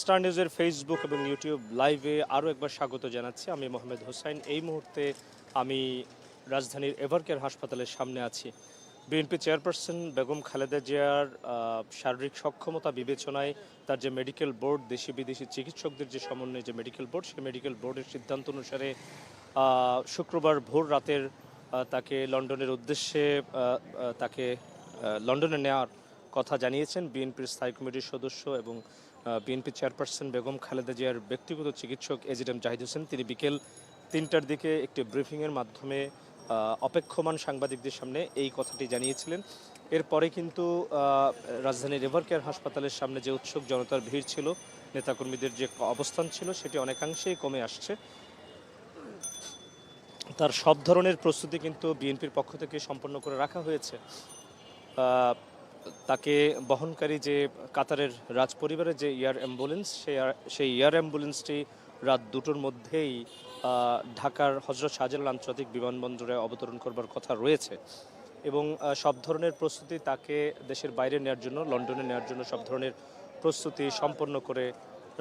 Star নিউজের Facebook এবং YouTube লাইভে আরও একবার স্বাগত জানাচ্ছি। আমি মোহাম্মদ হোসাইন। এই মুহূর্তে আমি রাজধানীর এভারকেয়ার হাসপাতালের সামনে আছি। বিএনপি চেয়ারপারসন বেগম খালেদা জিয়ার শারীরিক সক্ষমতা বিবেচনায় তার যে মেডিকেল বোর্ড দেশি বিদেশি চিকিৎসকদের যে সমন্বয়ে যে মেডিকেল বোর্ড সেই মেডিকেল বোর্ডের সিদ্ধান্ত অনুসারে শুক্রবার ভোর রাতের তাকে লন্ডনের উদ্দেশ্যে তাকে লন্ডনে নেওয়ার কথা জানিয়েছেন। বিএনপির স্থায়ী কমিটির সদস্য এবং বিএনপি চেয়ারপারসন বেগম খালেদা জিয়ার ব্যক্তিগত চিকিৎসক এজিডেম জাহিদ হোসেন তিনি বিকেল তিনটার দিকে একটি ব্রিফিংয়ের মাধ্যমে অপেক্ষমান সাংবাদিকদের সামনে এই কথাটি জানিয়েছিলেন। এরপরে কিন্তু আহ, রাজধানীর রিভার হাসপাতালের সামনে যে উৎসুক জনতার ভিড় ছিল নেতাকর্মীদের যে অবস্থান ছিল সেটি অনেকাংশেই কমে আসছে। তার সব ধরনের প্রস্তুতি কিন্তু বিএনপির পক্ষ থেকে সম্পন্ন করে রাখা হয়েছে। তাকে বহনকারী যে কাতারের রাজ পরিবারের যে এয়ার অ্যাম্বুলেন্স, সেই সেই এয়ার অ্যাম্বুলেন্সটি রাত দুটোর মধ্যেই ঢাকার হজরত শাহজালাল আন্তর্জাতিক বিমানবন্দরে অবতরণ করবার কথা রয়েছে এবং সব ধরনের প্রস্তুতি তাকে দেশের বাইরে নেওয়ার জন্য, লন্ডনে নেওয়ার জন্য সব ধরনের প্রস্তুতি সম্পন্ন করে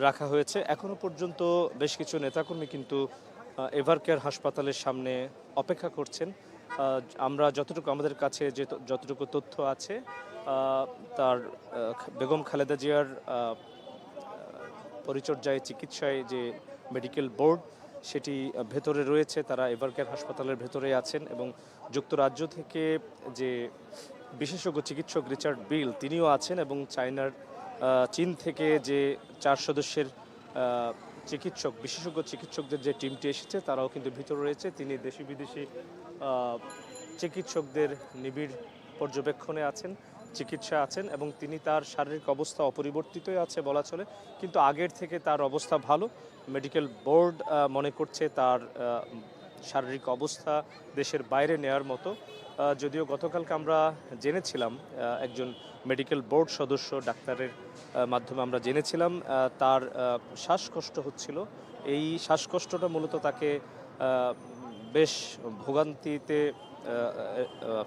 রাখা হয়েছে। এখনও পর্যন্ত বেশ কিছু নেতাকর্মী কিন্তু এভারকেয়ার হাসপাতালের সামনে অপেক্ষা করছেন। আমরা যতটুকু আমাদের কাছে যে, যতটুকু তথ্য আছে তার বেগম খালেদা জিয়ার পরিচর্যায় চিকিৎসায় যে মেডিকেল বোর্ড, সেটি ভেতরে রয়েছে, তারা এভারকেয়ার হাসপাতালের ভেতরে আছেন এবং যুক্তরাজ্য থেকে যে বিশেষজ্ঞ চিকিৎসক রিচার্ড বিল, তিনিও আছেন এবং চায়নার চীন থেকে যে চার সদস্যের চিকিৎসক, বিশেষজ্ঞ চিকিৎসকদের যে টিমটি এসেছে, তারাও কিন্তু ভিতরে রয়েছে। তিনি দেশি বিদেশি চিকিৎসকদের নিবিড় পর্যবেক্ষণে আছেন। চিকিৎসা আছেন এবং তিনি তার শারীরিক অবস্থা অপরিবর্তিতই আছে বলা চলে, কিন্তু আগের থেকে তার অবস্থা ভালো। মেডিকেল বোর্ড মনে করছে তার শারীরিক অবস্থা দেশের বাইরে নেয়ার মতো। যদিও গতকালকে আমরা জেনেছিলাম একজন মেডিকেল বোর্ড সদস্য ডাক্তারের মাধ্যমে আমরা জেনেছিলাম তার শ্বাসকষ্ট হচ্ছিল। এই শ্বাসকষ্টটা মূলত তাকে বেশ ভোগান্তিতে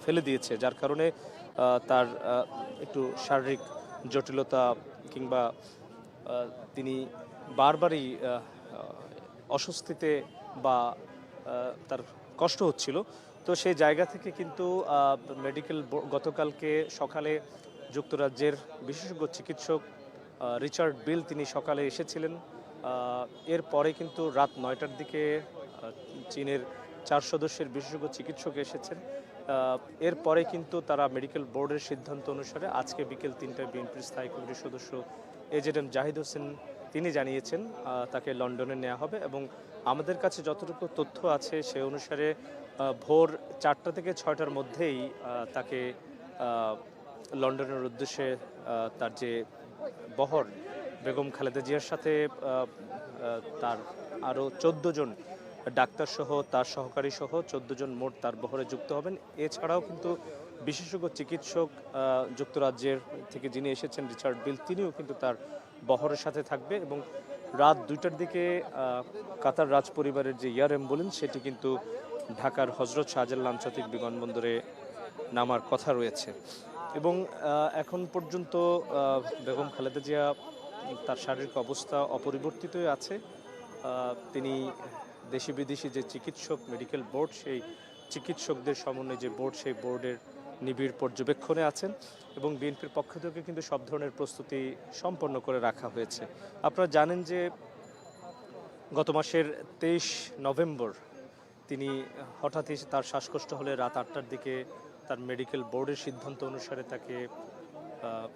ফেলে দিয়েছে, যার কারণে তার একটু শারীরিক জটিলতা কিংবা তিনি বারবারই অস্বস্তিতে বা তার কষ্ট হচ্ছিল। তো সেই জায়গা থেকে কিন্তু মেডিকেল গতকালকে সকালে যুক্তরাজ্যের বিশেষজ্ঞ চিকিৎসক রিচার্ড বিল তিনি সকালে এসেছিলেন। এরপরে কিন্তু রাত নয়টার দিকে চীনের চার সদস্যের বিশেষজ্ঞ চিকিৎসক এসেছেন। এরপরে কিন্তু তারা মেডিকেল বোর্ডের সিদ্ধান্ত অনুসারে আজকে বিকেল তিনটায় বিএনপির স্থায়ী কমিটির সদস্য এজেড এম জাহিদ হোসেন তিনি জানিয়েছেন তাকে লন্ডনে নেওয়া হবে এবং আমাদের কাছে যতটুকু তথ্য আছে সে অনুসারে ভোর চারটা থেকে ছয়টার মধ্যেই তাকে লন্ডনের উদ্দেশ্যে তার যে বহর, বেগম খালেদা জিয়ার সাথে তার আরও চোদ্দ জন ডাক্তার সহ তার সহকারী সহ চোদ্দ জন মোট তার বহরে যুক্ত হবেন। এছাড়াও কিন্তু বিশেষজ্ঞ চিকিৎসক যুক্তরাজ্যের থেকে যিনি এসেছেন, রিচার্ড বিল, তিনিও কিন্তু তার বহরের সাথে থাকবে এবং রাত দুইটার দিকে কাতার রাজ পরিবারের যে এয়ার অ্যাম্বুলেন্স, সেটি কিন্তু ঢাকার হজরত শাহজালাল আন্তর্জাতিক বিমানবন্দরে নামার কথা রয়েছে। এবং এখন পর্যন্ত বেগম খালেদা জিয়া, তার শারীরিক অবস্থা অপরিবর্তিতই আছে। তিনি দেশি বিদেশি যে চিকিৎসক মেডিকেল বোর্ড সেই চিকিৎসকদের সমন্বয়ে যে বোর্ড সেই বোর্ডের নিবিড় পর্যবেক্ষণে আছেন এবং বিএনপির পক্ষ থেকে কিন্তু সব ধরনের প্রস্তুতি সম্পন্ন করে রাখা হয়েছে। আপনারা জানেন যে গত মাসের তেইশ নভেম্বর তিনি হঠাৎই তার শ্বাসকষ্ট হলে রাত আটটার দিকে তার মেডিকেল বোর্ডের সিদ্ধান্ত অনুসারে তাকে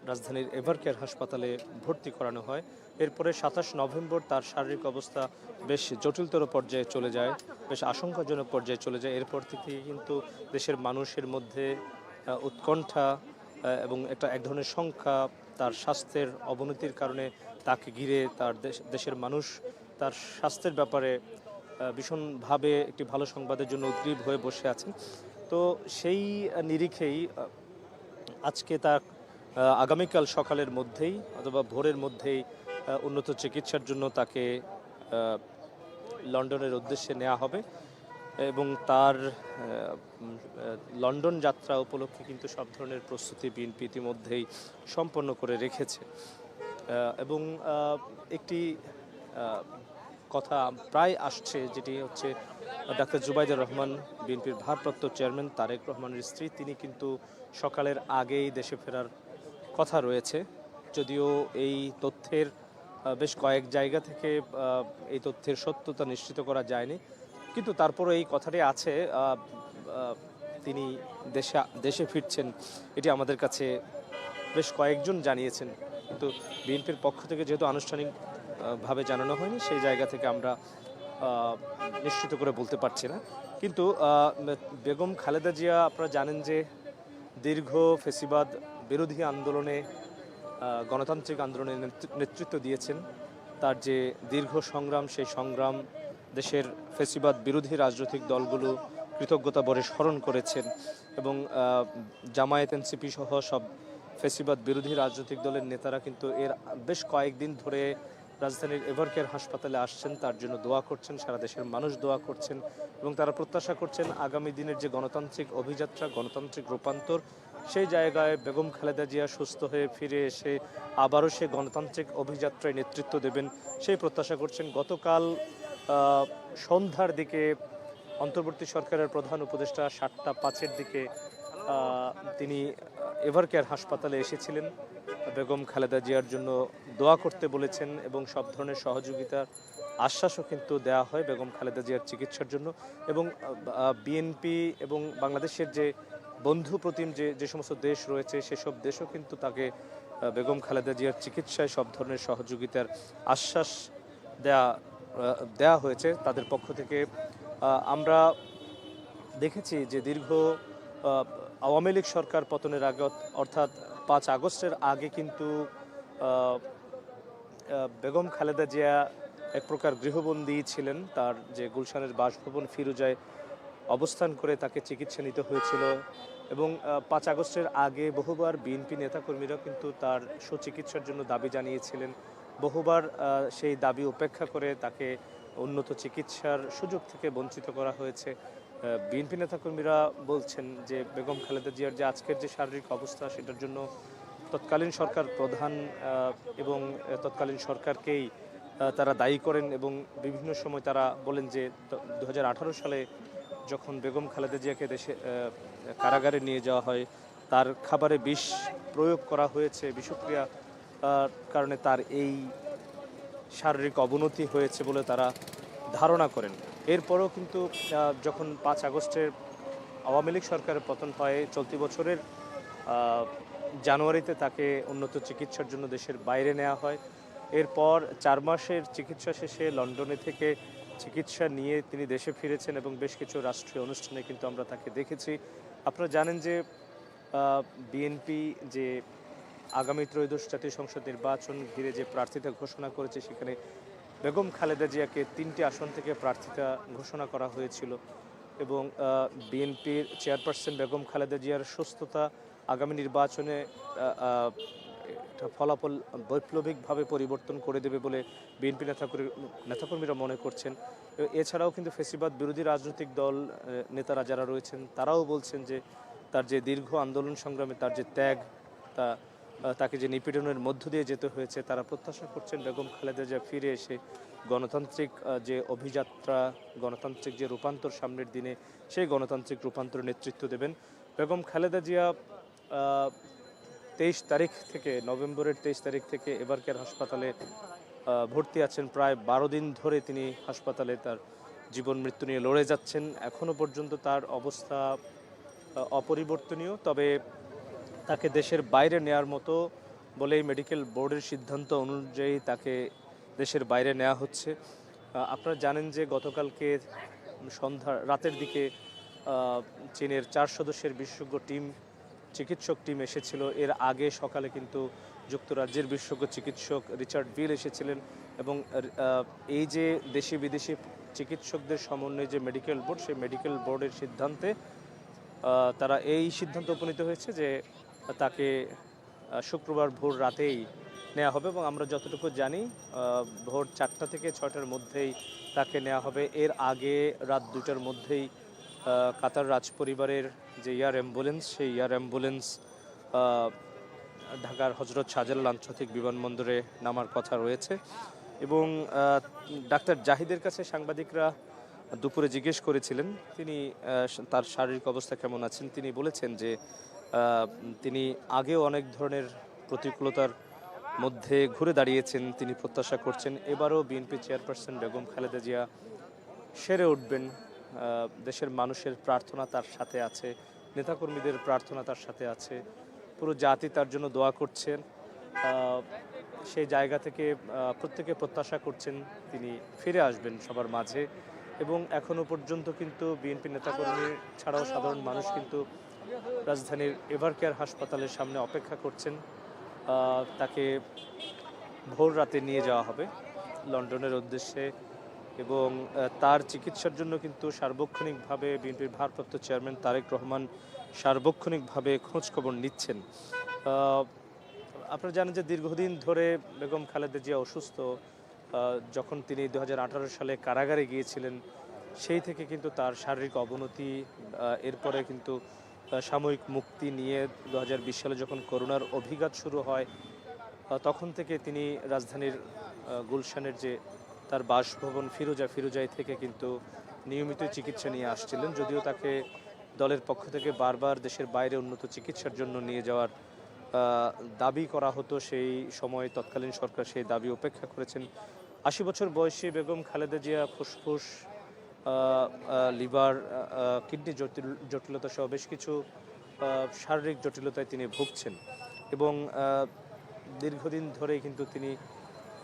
রাজধানীর এভারকেয়ার হাসপাতালে ভর্তি করানো হয়। এরপরে সাতাশ নভেম্বর তার শারীরিক অবস্থা বেশ জটিলতর পর্যায়ে চলে যায়, বেশ আশঙ্কাজনক পর্যায়ে চলে যায়। এরপর থেকে কিন্তু দেশের মানুষের মধ্যে উৎকণ্ঠা এবং একটা এক ধরনের সংখ্যা তার স্বাস্থ্যের অবনতির কারণে তাকে ঘিরে তার দেশ- দেশের মানুষ তার স্বাস্থ্যের ব্যাপারে ভীষণভাবে একটি ভালো সংবাদের জন্য উদ্গ্রীব হয়ে বসে আছেন। তো সেই নিরিখেই আজকে তার আগামীকাল সকালের মধ্যেই অথবা ভোরের মধ্যেই উন্নত চিকিৎসার জন্য তাকে লন্ডনের উদ্দেশ্যে নেওয়া হবে এবং তার লন্ডন যাত্রা উপলক্ষে কিন্তু সব ধরনের প্রস্তুতি বিএনপি ইতিমধ্যেই সম্পন্ন করে রেখেছে। এবং একটি কথা প্রায় আসছে যেটি হচ্ছে, ডাক্তার জুবাইদুর রহমান বিএনপির ভারপ্রাপ্ত চেয়ারম্যান তারেক রহমানের স্ত্রী। তিনি কিন্তু সকালের আগেই দেশে ফেরার কথা রয়েছে, যদিও এই তথ্যের বেশ কয়েক জায়গা থেকে এই তথ্যের সত্যতা নিশ্চিত করা যায়নি। কিন্তু তারপরে এই কথাটি আছে তিনি দেশে দেশে ফিরছেন, এটি আমাদের কাছে বেশ কয়েকজন জানিয়েছেন। কিন্তু বিএনপির পক্ষ থেকে যেহেতু আনুষ্ঠানিকভাবে জানানো হয়নি, সেই জায়গা থেকে আমরা নিশ্চিত করে বলতে পারছি না। কিন্তু বেগম খালেদা জিয়া, আপনারা জানেন যে দীর্ঘ ফেসিবাদ বিরোধী আন্দোলনে গণতান্ত্রিক আন্দোলনে নেতৃ- নেতৃত্ব দিয়েছেন। তার যে দীর্ঘ সংগ্রাম, সেই সংগ্রাম দেশের ফেসিবাদ বিরোধী রাজনৈতিক দলগুলো কৃতজ্ঞতা বরে স্মরণ করেছেন এবং জামায়াত এনসিপি সহ সব ফেসিবাদ বিরোধী রাজনৈতিক দলের নেতারা কিন্তু এর বেশ কয়েকদিন ধরে রাজধানীর এভারকেয়ার হাসপাতালে আসছেন। তার জন্য দোয়া করছেন, সারা দেশের মানুষ দোয়া করছেন এবং তারা প্রত্যাশা করছেন আগামী দিনের যে গণতান্ত্রিক অভিযাত্রা, গণতান্ত্রিক রূপান্তর সেই জায়গায় বেগম খালেদা জিয়া সুস্থ হয়ে ফিরে এসে আবারও সে গণতান্ত্রিক অভিযাত্রায় নেতৃত্ব দেবেন, সেই প্রত্যাশা করছেন গতকাল সন্ধ্যার দিকে অন্তর্বর্তী সরকারের প্রধান উপদেষ্টা সাতটা পাঁচের দিকে তিনি এভারকেয়ার হাসপাতালে এসেছিলেন। বেগম খালেদা জিয়ার জন্য দোয়া করতে বলেছেন এবং সব ধরনের সহযোগিতার আশ্বাসও কিন্তু দেওয়া হয় বেগম খালেদা জিয়ার চিকিৎসার জন্য এবং বিএনপি এবং বাংলাদেশের যে বন্ধু প্রতিম যে যে সমস্ত দেশ রয়েছে, সেসব দেশও কিন্তু তাকে বেগম খালেদা জিয়ার চিকিৎসায় সব ধরনের সহযোগিতার আশ্বাস দেয়া দেয়া হয়েছে তাদের পক্ষ থেকে। আমরা দেখেছি যে দীর্ঘ আওয়ামী লীগ সরকার পতনের আগে অর্থাৎ পাঁচ আগস্টের আগে কিন্তু বেগম খালেদা জিয়া এক প্রকার গৃহবন্দী ছিলেন। তার যে গুলশানের বাসভবন ফিরোজায় অবস্থান করে তাকে চিকিৎসা নিতে হয়েছিল এবং পাঁচ আগস্টের আগে বহুবার বিএনপি নেতাকর্মীরা কিন্তু তার সুচিকিৎসার জন্য দাবি জানিয়েছিলেন। বহুবার সেই দাবি উপেক্ষা করে তাকে উন্নত চিকিৎসার সুযোগ থেকে বঞ্চিত করা হয়েছে। বিএনপি নেতাকর্মীরা বলছেন যে বেগম খালেদা জিয়ার যে আজকের যে শারীরিক অবস্থা সেটার জন্য তৎকালীন সরকার প্রধান এবং তৎকালীন সরকারকেই তারা দায়ী করেন এবং বিভিন্ন সময় তারা বলেন যে দু হাজার আঠারো সালে যখন বেগম খালেদা জিয়াকে দেশে কারাগারে নিয়ে যাওয়া হয়, তার খাবারে বিষ প্রয়োগ করা হয়েছে, বিষক্রিয়া কারণে তার এই শারীরিক অবনতি হয়েছে বলে তারা ধারণা করেন। এরপরও কিন্তু যখন পাঁচ আগস্টের আওয়ামী লীগ সরকারের পতন হয়, চলতি বছরের জানুয়ারিতে তাকে উন্নত চিকিৎসার জন্য দেশের বাইরে নেওয়া হয়। এরপর চার মাসের চিকিৎসা শেষে লন্ডনে থেকে চিকিৎসা নিয়ে তিনি দেশে ফিরেছেন এবং বেশ কিছু রাষ্ট্রীয় অনুষ্ঠানে কিন্তু আমরা তাকে দেখেছি। আপনারা জানেন যে বিএনপি যে আগামী ত্রয়োদশ জাতীয় সংসদ নির্বাচন ঘিরে যে প্রার্থিতা ঘোষণা করেছে, সেখানে বেগম খালেদা জিয়াকে তিনটি আসন থেকে প্রার্থিতা ঘোষণা করা হয়েছিল এবং বিএনপির চেয়ারপারসন বেগম খালেদা জিয়ার সুস্থতা আগামী নির্বাচনে ফলাফল বৈপ্লবিকভাবে পরিবর্তন করে দেবে বলে বিএনপি নেতাকর্মী নেতাকর্মীরা মনে করছেন। এছাড়াও কিন্তু ফেসিবাদ বিরোধী রাজনৈতিক দল নেতারা যারা রয়েছেন, তারাও বলছেন যে তার যে দীর্ঘ আন্দোলন সংগ্রামে তার যে ত্যাগ, তা তাকে যে নিপীড়নের মধ্য দিয়ে যেতে হয়েছে, তারা প্রত্যাশা করছেন বেগম খালেদা জিয়া ফিরে এসে গণতান্ত্রিক যে অভিযাত্রা, গণতান্ত্রিক যে রূপান্তর সামনের দিনে, সেই গণতান্ত্রিক রূপান্তর নেতৃত্ব দেবেন। বেগম খালেদা জিয়া তেইশ তারিখ থেকে, নভেম্বরের তেইশ তারিখ থেকে এবারকের হাসপাতালে ভর্তি আছেন? প্রায় বারো দিন ধরে তিনি হাসপাতালে তার জীবন মৃত্যু নিয়ে লড়ে যাচ্ছেন। এখনও পর্যন্ত তার অবস্থা অপরিবর্তনীয়। তবে তাকে দেশের বাইরে নেয়ার মতো বলেই মেডিকেল বোর্ডের সিদ্ধান্ত অনুযায়ী তাকে দেশের বাইরে নেওয়া হচ্ছে। আপনারা জানেন যে গতকালকে সন্ধ্যা, রাতের দিকে চীনের চার সদস্যের বিশেষজ্ঞ টিম চিকিৎসক টিম এসেছিল। এর আগে সকালে কিন্তু যুক্তরাজ্যের বিশেষজ্ঞ চিকিৎসক রিচার্ড বিল এসেছিলেন এবং এই যে দেশি বিদেশি চিকিৎসকদের সমন্বয়ে যে মেডিকেল বোর্ড, সেই মেডিকেল বোর্ডের সিদ্ধান্তে তারা এই সিদ্ধান্ত উপনীত হয়েছে যে তাকে শুক্রবার ভোর রাতেই নেওয়া হবে এবং আমরা যতটুকু জানি ভোর চারটা থেকে ছটার মধ্যেই তাকে নেওয়া হবে। এর আগে রাত দুটার মধ্যেই কাতার রাজ পরিবারের যে এয়ার অ্যাম্বুলেন্স, সেই এয়ার অ্যাম্বুলেন্স ঢাকার হজরত শাহজালাল আন্তর্জাতিক বিমানবন্দরে নামার কথা রয়েছে। এবং ডাক্তার জাহিদের কাছে সাংবাদিকরা দুপুরে জিজ্ঞেস করেছিলেন, তিনি তার শারীরিক অবস্থা কেমন আছেন? তিনি বলেছেন যে তিনি আগেও অনেক ধরনের প্রতিকূলতার মধ্যে ঘুরে দাঁড়িয়েছেন, তিনি প্রত্যাশা করছেন। এবারও বিএনপি চেয়ারপারসন বেগম খালেদা জিয়া সেরে উঠবেন। দেশের মানুষের প্রার্থনা তার সাথে আছে, নেতাকর্মীদের প্রার্থনা তার সাথে আছে, পুরো জাতি তার জন্য দোয়া করছেন সেই জায়গা থেকে প্রত্যেকে প্রত্যাশা করছেন তিনি ফিরে আসবেন সবার মাঝে এবং এখনও পর্যন্ত কিন্তু বিএনপি নেতাকর্মী ছাড়াও সাধারণ মানুষ কিন্তু রাজধানীর এভারকেয়ার হাসপাতালের সামনে অপেক্ষা করছেন তাকে ভোর রাতে নিয়ে যাওয়া হবে। লন্ডনের উদ্দেশ্যে এবং তার চিকিৎসার জন্য কিন্তু সার্বক্ষণিকভাবে বিএনপির ভারপ্রাপ্ত চেয়ারম্যান তারেক রহমান সার্বক্ষণিকভাবে খোঁজ খবর নিচ্ছেন আপনারা জানেন যে দীর্ঘদিন ধরে বেগম খালেদা জিয়া অসুস্থ। যখন তিনি দু হাজার আঠারো সালে কারাগারে গিয়েছিলেন, সেই থেকে কিন্তু তার শারীরিক অবনতি এরপরে কিন্তু সাময়িক মুক্তি নিয়ে দু হাজার বিশ সালে যখন করোনার অভিঘাত শুরু হয় তখন থেকে তিনি রাজধানীর গুলশানের যে তার বাসভবন ফিরোজা ফিরোজাই থেকে কিন্তু নিয়মিত চিকিৎসা নিয়ে আসছিলেন, যদিও তাকে দলের পক্ষ থেকে বারবার দেশের বাইরে উন্নত চিকিৎসার জন্য নিয়ে যাওয়ার দাবি করা হতো, সেই সময় তৎকালীন সরকার সেই দাবি উপেক্ষা করেছেন। আশি বছর বয়সী বেগম খালেদা জিয়া ফুসফুস লিভার কিডনি জটিল, জটিলতা সহ বেশ কিছু শারীরিক জটিলতায় তিনি ভুগছেন এবং দীর্ঘদিন ধরেই কিন্তু তিনি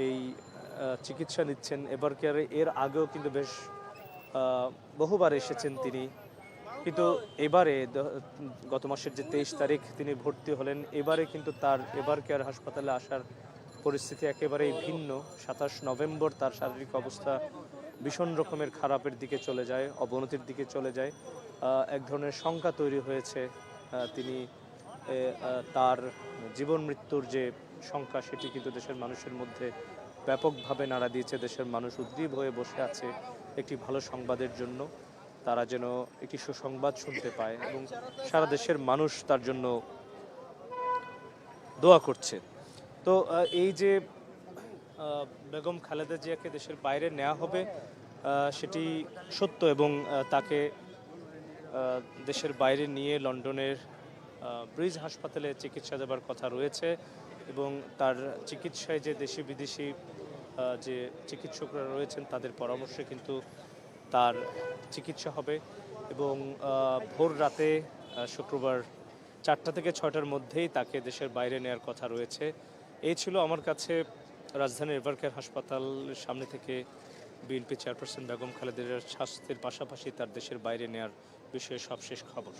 এই চিকিৎসা নিচ্ছেন এবার কেয়ারে এর আগেও কিন্তু বেশ বহুবার এসেছেন তিনি। কিন্তু এবারে গত মাসের যে তেইশ তারিখ তিনি ভর্তি হলেন, এবারে কিন্তু তার, এবার কেয়ার হাসপাতালে আসার পরিস্থিতি একেবারেই ভিন্ন। সাতাশ নভেম্বর তার শারীরিক অবস্থা ভীষণ রকমের খারাপের দিকে চলে যায়, অবনতির দিকে চলে যায়। এক ধরনের শঙ্কা তৈরি হয়েছে তিনি তার জীবন মৃত্যুর যে শঙ্কা সেটি কিন্তু দেশের মানুষের মধ্যে ব্যাপকভাবে নাড়া দিয়েছে দেশের মানুষ উদ্গ্রীব হয়ে বসে আছে একটি ভালো সংবাদের জন্য। তারা যেন একটি সুসংবাদ শুনতে পায় এবং সারা দেশের মানুষ তার জন্য দোয়া করছে। তো এই যে বেগম খালেদা জিয়াকে দেশের বাইরে নেওয়া হবে সেটি সত্য এবং তাকে দেশের বাইরে নিয়ে লন্ডনের ব্রিজ হাসপাতালে চিকিৎসা দেবার কথা রয়েছে। এবং তার চিকিৎসায় যে দেশি বিদেশি যে চিকিৎসকরা রয়েছেন, তাদের পরামর্শে কিন্তু তার চিকিৎসা হবে এবং ভোর রাতে শুক্রবার চারটা থেকে ছয়টার মধ্যেই তাকে দেশের বাইরে নেওয়ার কথা রয়েছে। এই ছিল আমার কাছে রাজধানীর এভারকেয়ার হাসপাতাল সামনে থেকে বিএনপি চেয়ারপারসন বেগম খালেদের স্বাস্থ্যের পাশাপাশি তার দেশের বাইরে নেওয়ার বিষয়ে সবশেষ খবর।